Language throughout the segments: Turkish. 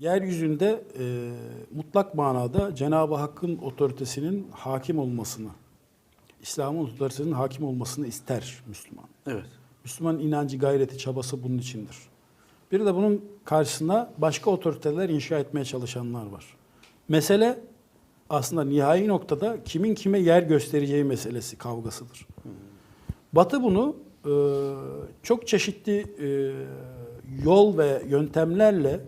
yeryüzünde e, mutlak manada Cenab-ı Hakk'ın otoritesinin hakim olmasını, İslam'ın otoritesinin hakim olmasını ister Müslüman. Evet. Müslüman inancı, gayreti, çabası bunun içindir. Bir de bunun karşısına başka otoriteler inşa etmeye çalışanlar var. Mesele aslında nihai noktada kimin kime yer göstereceği meselesi, kavgasıdır. Batı bunu e, çok çeşitli e, yol ve yöntemlerle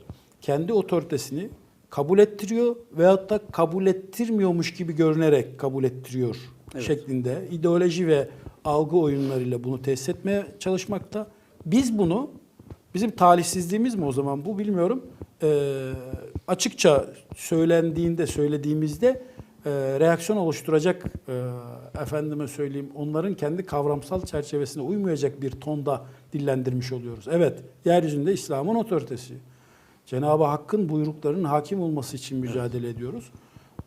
kendi otoritesini kabul ettiriyor veyahut da kabul ettirmiyormuş gibi görünerek kabul ettiriyor Evet. şeklinde ideoloji ve algı oyunlarıyla bunu tesis etmeye çalışmakta. Biz bunu bizim talihsizliğimiz mi o zaman bu bilmiyorum. Ee, açıkça söylendiğinde söylediğimizde e, reaksiyon oluşturacak e, efendime söyleyeyim onların kendi kavramsal çerçevesine uymayacak bir tonda dillendirmiş oluyoruz. Evet, yeryüzünde İslam'ın otoritesi. Cenab-ı Hakk'ın buyruklarının hakim olması için mücadele ediyoruz.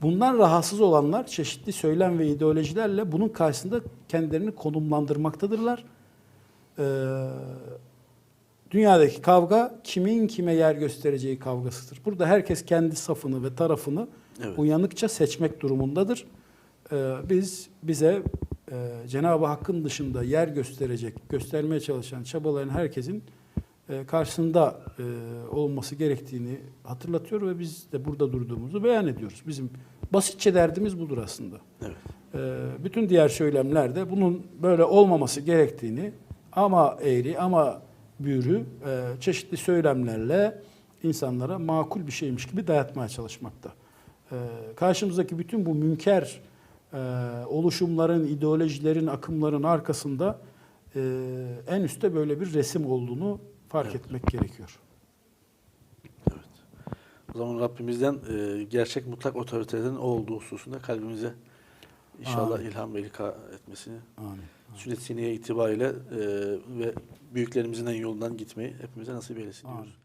Bundan rahatsız olanlar çeşitli söylem ve ideolojilerle bunun karşısında kendilerini konumlandırmaktadırlar. Ee, dünyadaki kavga kimin kime yer göstereceği kavgasıdır. Burada herkes kendi safını ve tarafını Evet. uyanıkça seçmek durumundadır. Ee, biz bize e, Cenab-ı Hakk'ın dışında yer gösterecek, göstermeye çalışan çabaların herkesin karşısında e, olması gerektiğini hatırlatıyor ve biz de burada durduğumuzu beyan ediyoruz. Bizim basitçe derdimiz budur aslında. Evet. E, bütün diğer söylemler de bunun böyle olmaması gerektiğini ama eğri ama büğrü e, çeşitli söylemlerle insanlara makul bir şeymiş gibi dayatmaya çalışmakta. E, karşımızdaki bütün bu münker e, oluşumların, ideolojilerin, akımların arkasında e, en üstte böyle bir resim olduğunu fark Evet. etmek gerekiyor. O zaman Rabbimizden e, gerçek mutlak otoritelerin o olduğu hususunda kalbimize inşallah Amin. ilham ve ilka etmesini, Amin. sünnet siniye itibariyle e, ve büyüklerimizin en yolundan gitmeyi hepimize nasip eylesin Amin. diyoruz.